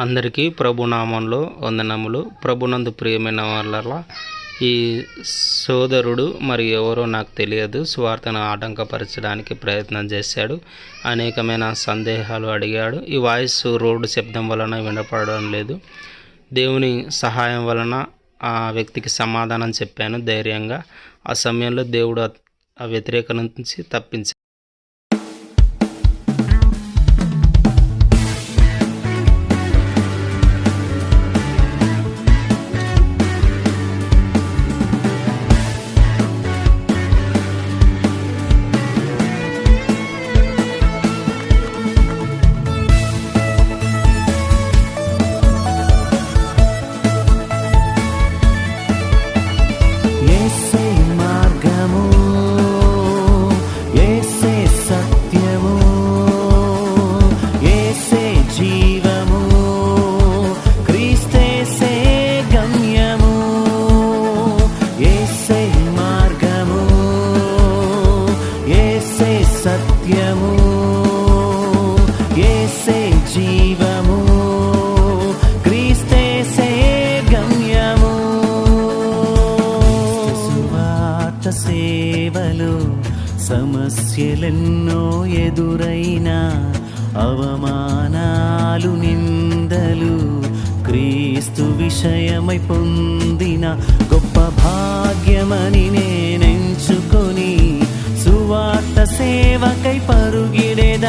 అందరికీ ప్రభునామంలో వందనములు. ప్రభునందు ప్రియమైన వాళ్ళ ఈ సోదరుడు మరి ఎవరో నాకు తెలియదు. స్వార్థను ఆటంకపరచడానికి ప్రయత్నం చేశాడు. అనేకమైన సందేహాలు అడిగాడు. ఈ వాయిస్ రోడ్డు శబ్దం వలన వినపడడం లేదు. దేవుని సహాయం వలన ఆ వ్యక్తికి సమాధానం చెప్పాను ధైర్యంగా. ఆ సమయంలో దేవుడు ఆ- ఆ వ్యతిరేక నుంచి తప్పించాడు సత్యము యేసే జీవము క్రీస్తేసే గమ్యము. సువార్త సేవలు సమస్యలెన్నో ఎదురైనా అవమానాలు నిందలు క్రీస్తు విషయమై పొందిన గొప్ప భాగ్యమని నేనెంచుకొని సువార్త సేవకై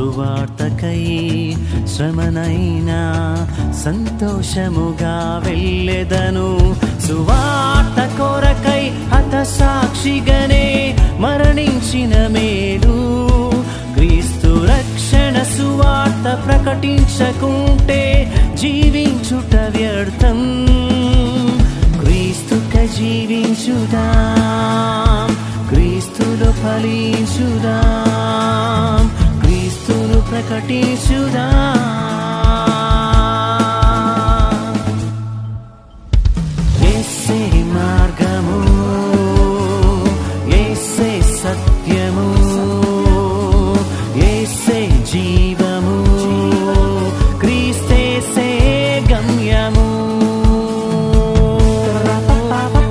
సువార్తకై శ్రమనైనా సంతోషముగా వెళ్ళెదను. సువార్త కొరకై హత సాక్షిగనే మరణించిన మేలు. క్రీస్తు రక్షణ సువార్త ప్రకటించకుంటే జీవించుట వ్యర్థం. క్రీస్తుక జీవించుదా క్రీస్తులో ఫలించుదా. క్రీస్తును ప్రకటించుదాం యేసే మార్గము యేసే సత్యము యేసే జీవము క్రీస్తేసే గమ్యము సువార్తను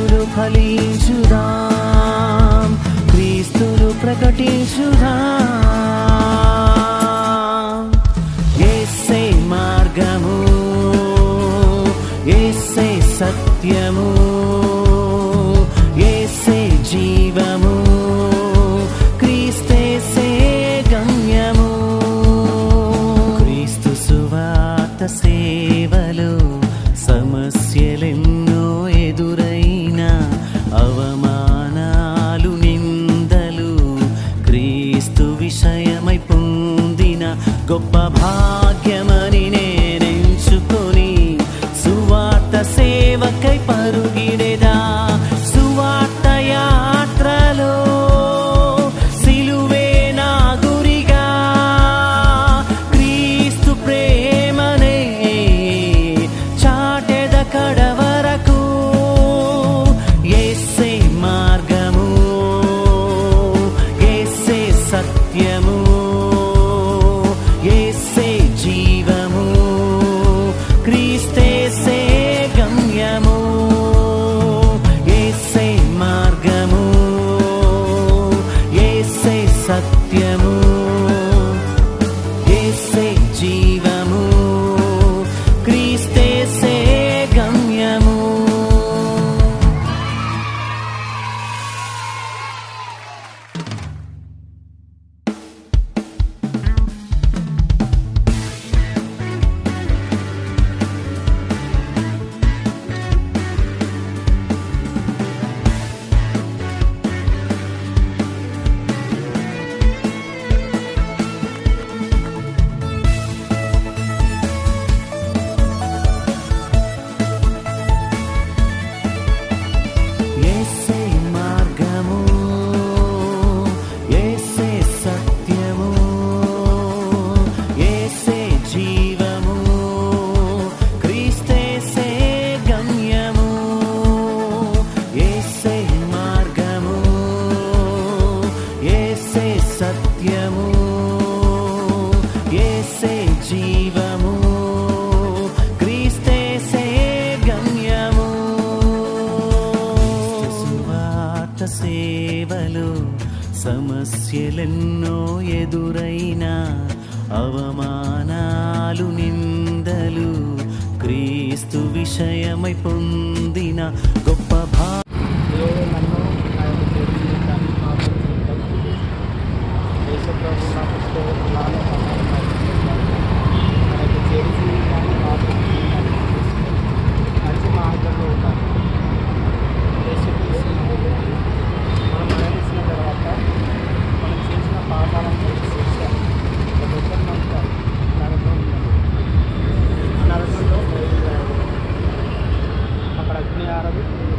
క్రీస్తులు ఫలించుదాం క్రీస్తులు ప్రకటించుదాం. ఎస్సే మార్గము ఎస్సే సత్యము. క్రీస్తు విషయమై పొందిన గొప్ప భాగ్యమని ధైర్యము ఏసే జీవము క్రీస్తే క్రీస్తేసే గమ్యము. సువార్త సేవలు సమస్యలెన్నో ఎదురైన అవమానాలు నిందలు క్రీస్తు విషయమై పొందిన árabe.